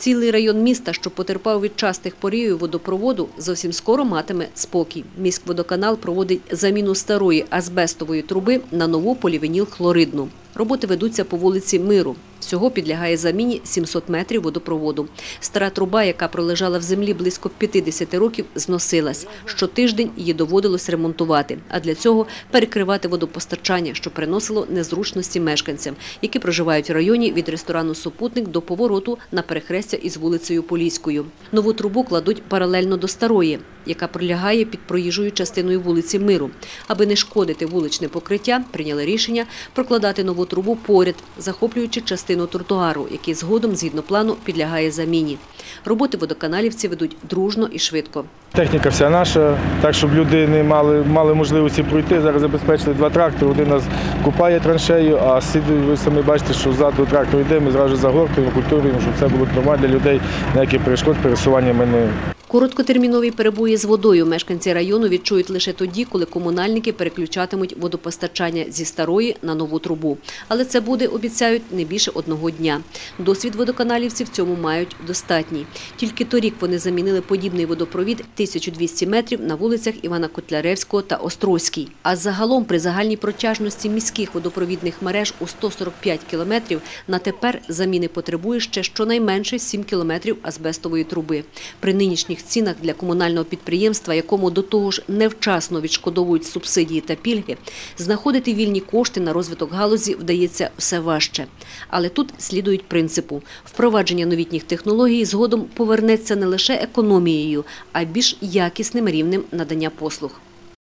Цілий район міста, що потерпав від частих порівів водопроводу, зовсім скоро матиме спокій. Міськводоканал проводить заміну старої азбестової труби на нову полівінілхлоридну. Роботи ведуться по вулиці Миру. Всього підлягає заміні 700 метрів водопроводу. Стара труба, яка пролежала в землі близько 50 років, зносилась. Щотиждень її доводилось ремонтувати, а для цього перекривати водопостачання, що приносило незручності мешканцям, які проживають в районі від ресторану Супутник до повороту на перехрестя із вулицею Поліською. Нову трубу кладуть паралельно до старої, яка пролягає під проїжджою частиною вулиці Миру. Аби не шкодити вуличне покриття, прийняли рішення прокладати нову трубу поряд, захоплюючи частину тротуару, який згодом, згідно плану, підлягає заміні. Роботи водоканалівці ведуть дружно і швидко. Техніка вся наша, так щоб люди не мали, мали можливості пройти. Зараз забезпечили два трактори. Один нас купає траншею, а сіду, ви самі бачите, що ззаду трактор йде, ми зразу загортуємо, культуруємо, щоб це було нормально для людей, ніяких перешкод пересування ми не Короткотермінові перебої з водою мешканці району відчують лише тоді, коли комунальники переключатимуть водопостачання зі старої на нову трубу. Але це буде, обіцяють, не більше одного дня. Досвід водоканалівців в цьому мають достатній. Тільки торік вони замінили подібний водопровід 1200 метрів на вулицях Івана Котляревського та Острозькій. А загалом при загальній протяжності міських водопровідних мереж у 145 кілометрів на тепер заміни потребує ще щонайменше 7 кілометрів азбестової труби. При нинішніх цінах для комунального підприємства, якому до того ж невчасно відшкодовують субсидії та пільги, знаходити вільні кошти на розвиток галузі вдається все важче. Але тут слідують принципу. Впровадження новітніх технологій згодом повернеться не лише економією, а більш якісним рівнем надання послуг.